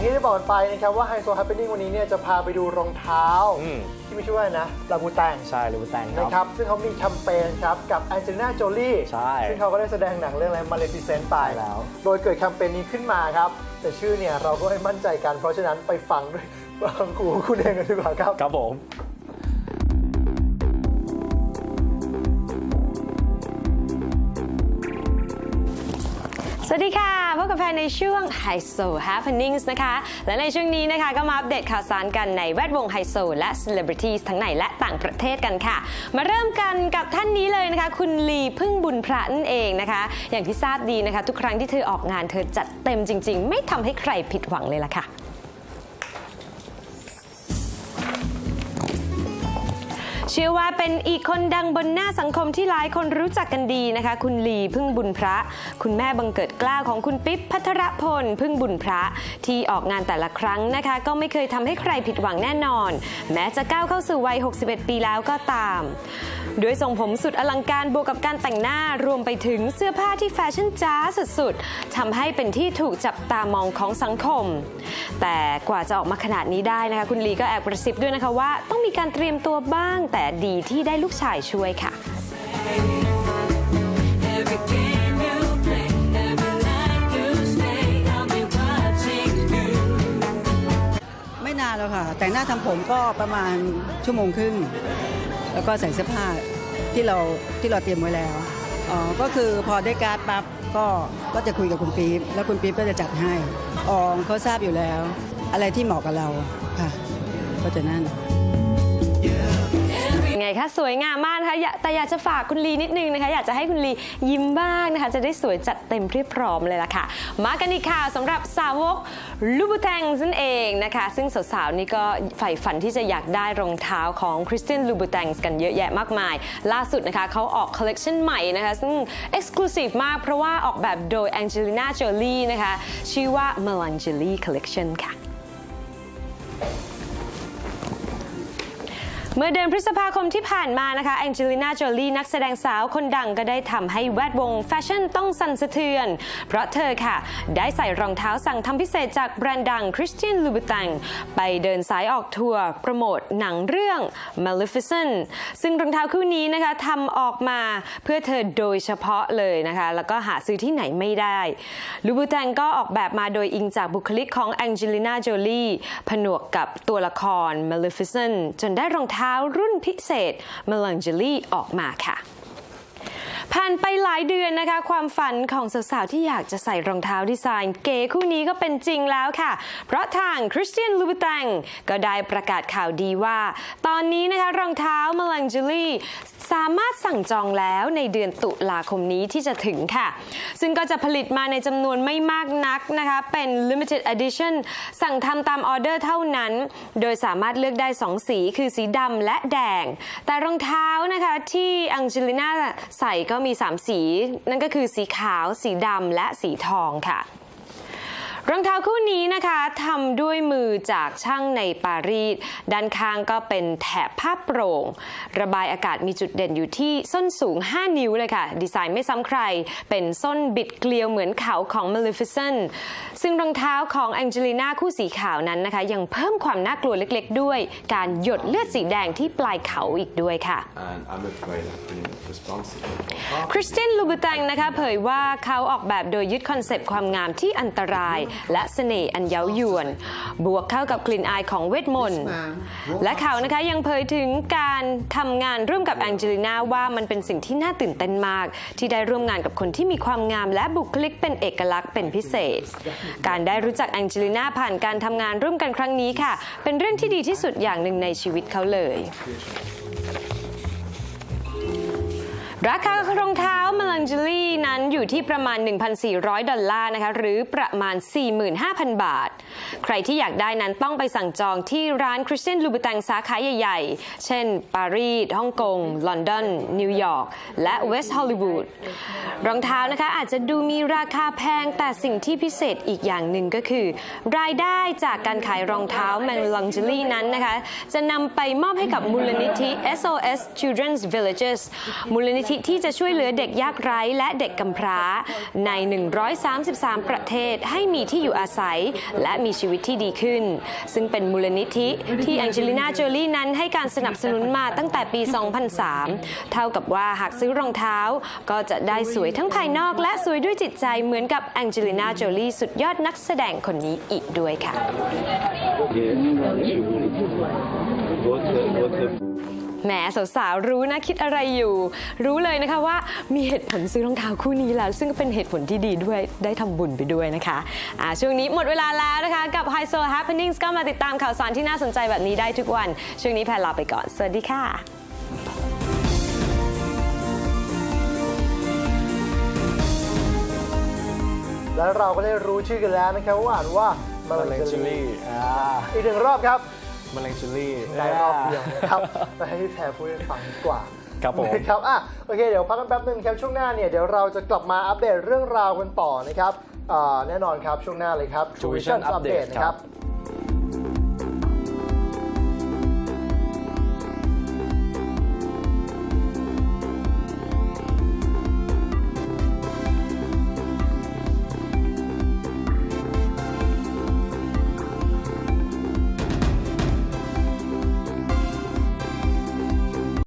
อย่างที่ได้บอกกันไปนะครับว่าไฮโซ h a p p e n i n g วันนี้เนี่ยจะพาไปดูรองเท้า อืมที่ไม่ชื่อว่าอะไรนะลาบูแตงใช่ลูกแตงคนะรับครับ ซึ่งเขามีแคมเปญครับกับแองเจลิน่าโจลีใช่ ซึ่งเขาก็ได้แสดงหนังเรื่องอะไรมาเลฟิเซนต์ไปใช่แล้ว โดยเกิดแคมเปญนี้ขึ้นมาครับ แต่ชื่อเนี่ยเราก็ไม่มั่นใจกัน เพราะฉะนั้นไปฟังด้วยฟังครูคุณเองกันดีกว่าครับ ครับผม สวัสดีค่ะพบ กันในช่วง h i โซ Happenings นะคะ และในช่วงนี้นะคะก็มาอัปเดตข่าวสารกันในแวดวงไฮโซและ Celebrities ทั้งในและต่างประเทศกันค่ะ มาเริ่มกันกับท่านนี้เลยนะคะ คุณลีพึ่งบุญพระนั่นเองนะคะ อย่างที่ทราบดีนะคะ ทุกครั้งที่เธอออกงานเธอจัดเต็มจริง ๆ ไม่ทำให้ใครผิดหวังเลยล่ะค่ะ เชื่อว่าเป็นอีกคนดังบนหน้าสังคมที่หลายคนรู้จักกันดีนะคะ คุณลีพึ่งบุญพระ คุณแม่บังเกิดกล้าวของคุณปิ๊บพัทรพลพึ่งบุญพระ ที่ออกงานแต่ละครั้งนะคะ ก็ไม่เคยทำให้ใครผิดหวังแน่นอน แม้จะก้าวเข้าสู่วัย 61 ปีแล้วก็ตามด้วยทรงผมสุดอลังการบวกกับการแต่งหน้ารวมไปถึงเสื้อผ้าที่แฟชั่นจ้าสุดๆทำให้เป็นที่ถูกจับตามองของสังคม แต่กว่าจะออกมาขนาดนี้ได้นะคะ คุณลีก็แอบกระซิบด้วยนะคะว่า ต้องมีการเตรียมตัวบ้าง แต่ดีที่ได้ลูกชายช่วยค่ะไม่นานแล้วค่ะ แต่งหน้าทำผมก็ประมาณชั่วโมงครึ่ง แล้วก็ใส่เสื้อผ้าที่เราที่เราเตรียมไว้แล้วอ๋อก็คือพอได้การ์ดปั๊บก็ก็จะคุยกับคุณปี๊บแล้วคุณปี๊บก็จะจัดให้อ๋อเขาทราบอยู่แล้ว อะไรที่เหมาะกับเราค่ะ ก็จะนั่น ไงคะสวยงามมากนะคะแต่อยากจะฝากคุณลีนิดนึงนะคะ อยากจะให้คุณลียิ้มบ้างนะคะ จะได้สวยจัดเต็มเรียบพร้อมเลยล่ะค่ะ มากันอีกข่าวสำหรับสาวกลูบูแตงนั่นเองนะคะ ซึ่งสาวๆนี่ก็ใฝ่ฝันที่จะอยากได้รองเท้าของคริสเตียนลูบูแตงกันเยอะแยะมากมาย ล่าสุดนะคะเขาออกคอลเลกชันใหม่นะคะ ซึ่งเอ็กซ์คลูซีฟมากเพราะว่าออกแบบโดยแองเจลิน่าโจลีนะคะ ชื่อว่า Melangelie Collection ค่ะ เมื่อเดือนพฤษภาคมที่ผ่านมานะคะแองเจลิน่าโจลีนักแสดงสาวคนดังก็ได้ทำให้แวดวงแฟชั่นต้องสั่นสะเทือน เพราะเธอค่ะ ได้ใส่รองเท้าสั่งทำพิเศษจากแบรนด์ดังคริสเตียนลูบูตังไปเดินสายออกทัวร์โปรโมทหนังเรื่อง Maleficent ซึ่งรองเท้าคู่นี้นะคะทำออกมาเพื่อเธอโดยเฉพาะเลยนะคะ แล้วก็หาซื้อที่ไหนไม่ได้ลูบูตังก็ออกแบบมาโดยอิงจากบุคลิกของแองเจลิน่าโจลีผนวกกับตัวละคร Maleficent จนได้รองเท้ารุ่นพิเศษ Melangelie ออกมาค่ะ ผ่านไปหลายเดือนนะคะ ความฝันของสาวๆ ที่อยากจะใส่รองเท้าดีไซน์ เก๋คู่นี้ก็เป็นจริงแล้วค่ะ เพราะทาง Christian Louboutin ก็ได้ประกาศข่าวดีว่า ตอนนี้นะคะรองเท้า m e l a n g e l i สามารถสั่งจองแล้วในเดือนตุลาคมนี้ที่จะถึงค่ะ ซึ่งก็จะผลิตมาในจำนวนไม่มากนักนะคะ เป็น limited edition สั่งทำตามออเดอร์เท่านั้น โดยสามารถเลือกได้ 2 สีคือสีดำและแดง แต่รองเท้านะคะที่อังเจลิน่าใส่ก็มี 3 สี นั่นก็คือสีขาว สีดำและสีทองค่ะ รองเท้าคู่นี้นะคะทำด้วยมือจากช่างในปารีสด้านข้างก็เป็นแถบผ้าโปร่ง ระบายอากาศมีจุดเด่นอยู่ที่ส้นสูง 5 นิ้วเลยค่ะ ดีไซน์ไม่ซ้ำใคร เป็นส้นบิดเกลียวเหมือนเขาของ Maleficent ซึ่งรองเท้าของแองเจลิน่าคู่สีขาวนั้นนะคะ ยังเพิ่มความน่ากลัวเล็กๆ ด้วย การหยดเลือดสีแดงที่ปลายเขาอีกด้วยค่ะ and I'm afraid I've been responsible for คริสเตียนลูบูตังนะคะเผยว่าเขาออกแบบโดยยึดคอนเซปต์ความงามที่อันตรายและเสน่ห์อันเย้ายวน บวกเข้ากับกลิ่นอายของเวทมนต์ และเขานะคะยังเผยถึงการทำงานร่วมกับแองเจลิน่าว่ามันเป็นสิ่งที่น่าตื่นเต้นมาก ที่ได้ร่วมงานกับคนที่มีความงามและบุคลิกเป็นเอกลักษณ์เป็นพิเศษ การได้รู้จักแองเจลิน่าผ่านการทำงานร่วมกันครั้งนี้ค่ะ เป็นเรื่องที่ดีที่สุดอย่างหนึ่งในชีวิตเขาเลย ราคารองเท้า Melangelie นั้นอยู่ที่ประมาณ 1,400 ดอลลาร์นะคะหรือประมาณ 45,000 บาท ใครที่อยากได้นั้นต้องไปสั่งจองที่ร้าน Christian Louboutin สาขาใหญ่ๆ เช่น ปารีสฮ่องกง ลอนดอน นิวยอร์ก และเวสต์ฮอลลีวูดรองเท้านะคะอาจจะดูมีราคาแพงแต่สิ่งที่พิเศษอีกอย่างหนึ่งก็คือ รายได้จากการขายรองเท้า Melangelie นั้นนะคะจะนำไปมอบให้กับมูลนิธิ SOS Children's Villages มูลนิธิธิที่จะช่วยเหลือเด็กยากไร้และเด็กกำพร้า ใน 133 ประเทศให้มีที่อยู่อาศัย และมีชีวิตที่ดีขึ้น ซึ่งเป็นมูลนิธิที่แองเจลิน่าโจลี่นั้นให้การสนับสนุนมาตั้งแต่ปี 2003 เท่ากับว่าหากซื้อรองเท้า ก็จะได้สวยทั้งภายนอกและสวยด้วยจิตใจเหมือนกับแองเจลิน่าโจลี่สุดยอดนักแสดงคนนี้อีกด้วยค่ะ แหมสาวๆรู้นะคิดอะไรอยู่ รู้เลยนะคะว่ามีเหตุผลซื้อรองเท้าคู่นี้แล้ว ซึ่งก็เป็นเหตุผลที่ดีด้วยได้ทำบุญไปด้วยนะคะอ่าช่วงนี้หมดเวลาแล้วนะคะ กับ High Soul Happenings ก็มาติดตามข่าวสารที่น่าสนใจแบบนี้ได้ทุกวัน ช่วงนี้แพรลาไปก่อน สวัสดีค่ะแล้วเราก็ได้รู้ชื่อกันแล้วนะครับว่าอ่านว่ามามาเลเลงงเจเจลลลี่ลี่อ่าอีกหนึ่งรอบครับ มะเร็งเจลลี่ได้รอบเดียวนะครับไปให้พี่แพรพูดให้ฟังดีกว่าครับผมนะครับอะโอเค เดี๋ยวพักกันแป๊บนึงครับช่วงหน้าเนี่ยเดี๋ยวเราจะกลับมาอัปเดตเรื่องราวกันต่อนะครับอ่าแน่นอนครับช่วงหน้าเลยครับ True Vision Update Update นะครับครับ